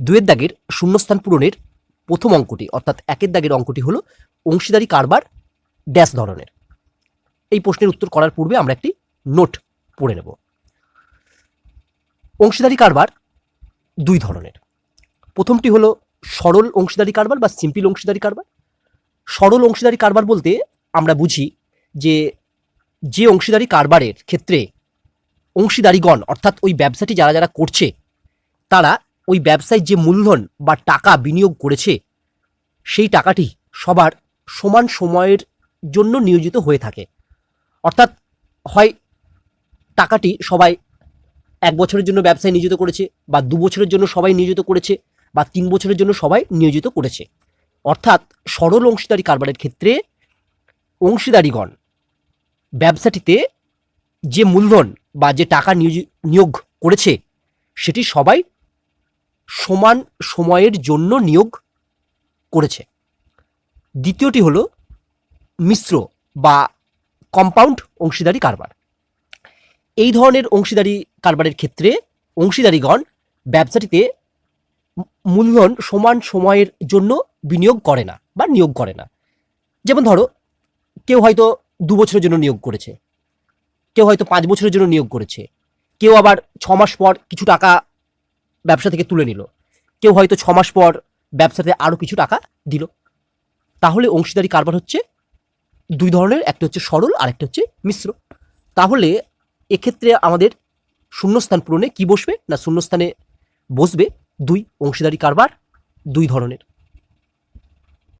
দুয়ের দাগের শূন্যস্থান পূরণের প্রথম অঙ্কটি, অর্থাৎ একের দাগের অঙ্কটি হলো অংশীদারি কারবার ড্যাশ ধরনের। এই প্রশ্নের উত্তর করার পূর্বে আমরা একটি নোট পড়ে নেব। অংশীদারি কারবার দুই ধরনের। প্রথমটি হলো সরল অংশীদারি কারবার বা সিম্পল অংশীদারি কারবার। সরল অংশীদারি কারবার বলতে আমরা বুঝি যে যে অংশীদারি কারবারের ক্ষেত্রে অংশীদারিগণ, অর্থাৎ ওই ব্যবসাটি যারা যারা করছে, তারা ওই ব্যবসায় যে মূলধন বা টাকা বিনিয়োগ করেছে, সেই টাকাটি সবার সমান সময়ের জন্য নিয়োজিত হয়ে থাকে। অর্থাৎ হয় টাকাটি সবাই এক বছরের জন্য ব্যবসায় নিয়োজিত করেছে বা দু বছরের জন্য সবাই নিয়োজিত করেছে বা তিন বছরের জন্য সবাই নিয়োজিত করেছে। অর্থাৎ সরল অংশীদারি কারবারের ক্ষেত্রে অংশীদারিগণ ব্যবসাটিতে যে মূলধন বা যে টাকা নিয়োগ করেছে, সেটি সবাই সমান সময়ের জন্য নিয়োগ করেছে। দ্বিতীয়টি হলো মিশ্র বা কম্পাউন্ড অংশীদারি কারবার। এই ধরনের অংশীদারি কারবারের ক্ষেত্রে অংশীদারিগণ ব্যবসাটিতে মূলধন সমান সময়ের জন্য বিনিয়োগ করে না বা নিয়োগ করে না। যেমন ধরো, কেউ হয়তো দু বছরের জন্য নিয়োগ করেছে, কেউ হয়তো পাঁচ বছরের জন্য নিয়োগ করেছে, কেউ আবার ছ মাস পর কিছু টাকা ব্যবসা থেকে তুলে নিল। কেউ হয়তো ছ মাস পর ব্যবসাতে আরও কিছু টাকা দিল। তাহলে অংশীদারি কারবার হচ্ছে দুই ধরনের, একটা হচ্ছে সরল আর একটা হচ্ছে মিশ্র। তাহলে এক্ষেত্রে আমাদের শূন্যস্থান পূরণে কি বসবে না শূন্যস্থানে বসবে দুই অংশীদারি কারবার, দুই ধরনের।